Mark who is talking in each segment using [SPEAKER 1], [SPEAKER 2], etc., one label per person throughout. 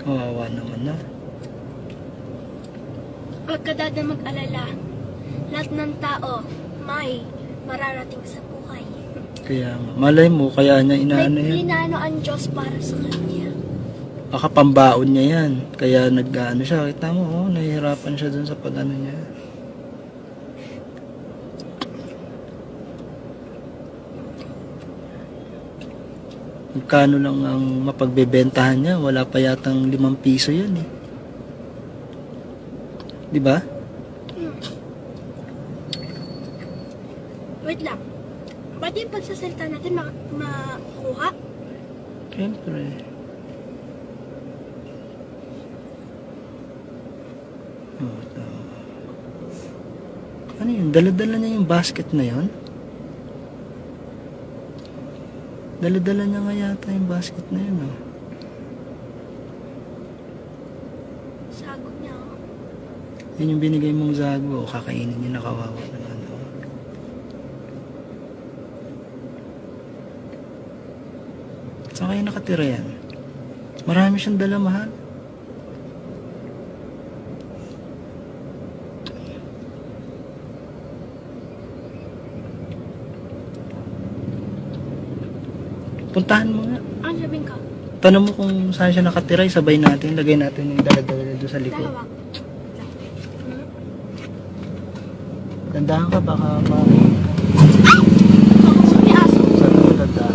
[SPEAKER 1] Kawawa naman na.
[SPEAKER 2] Huwag ka dada mag-alala. Lahat ng tao may mararating sa buhay.
[SPEAKER 1] Kaya nga, malay mo, kaya niya inaano
[SPEAKER 2] may
[SPEAKER 1] yan.
[SPEAKER 2] plinano ang Diyos para sa kanya.
[SPEAKER 1] Baka pambaon niya yan. Kaya nag-ano siya. Kita mo, oh, nahihirapan siya dun sa pag-ano niya. Magkano lang ang mapagbebentahan niya? Wala pa yatang limang piso yan eh. Di ba?
[SPEAKER 2] Wait lang. Ba't yung pagsasalita natin ma- makuha?
[SPEAKER 1] Siyempre. Oh. Ano yun? Dala-dala niya yung basket na yun? Dala-dala niya nga yata yung basket na yun, oh.
[SPEAKER 2] Sago niya. oh.
[SPEAKER 1] Yun yung binigay mong zago, oh. kakainin niya nakawawa naman, oh. Saan kayo nakatira yan? Marami siyang dala, mahal. Puntahan mo nga.
[SPEAKER 2] Ano sabihin ko?
[SPEAKER 1] Tanong mo kung saan siya nakatira, sabay natin, lagay natin yung dala-dala doon sa likod.
[SPEAKER 2] Dalawa.
[SPEAKER 1] Dandahan ka, baka ma...
[SPEAKER 2] Ako may aso.
[SPEAKER 1] Sa tulad ah.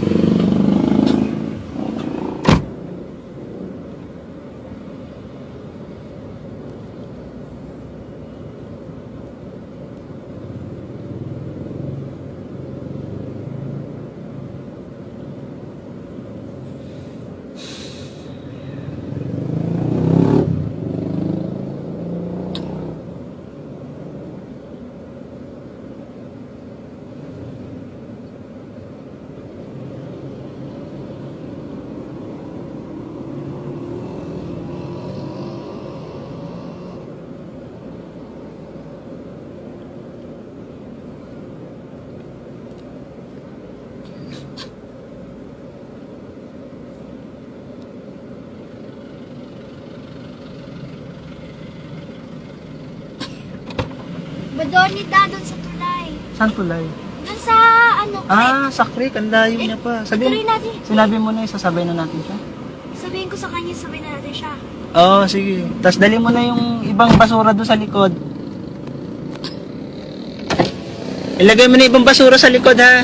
[SPEAKER 2] Doon ni Dadon sa tulay?
[SPEAKER 1] Saan tulay?
[SPEAKER 2] Doon sa ano?
[SPEAKER 1] Ah, sa creek, ang layo niya pa.
[SPEAKER 2] Tuloy
[SPEAKER 1] Sabihin,
[SPEAKER 2] natin.
[SPEAKER 1] sinabi mo na isasabay na natin siya.
[SPEAKER 2] Sabihin ko sa kanya, sabihin na natin siya.
[SPEAKER 1] Oo, sige. Tapos dali mo na yung ibang basura doon sa likod. Ilagay mo na yung ibang basura sa likod, ha?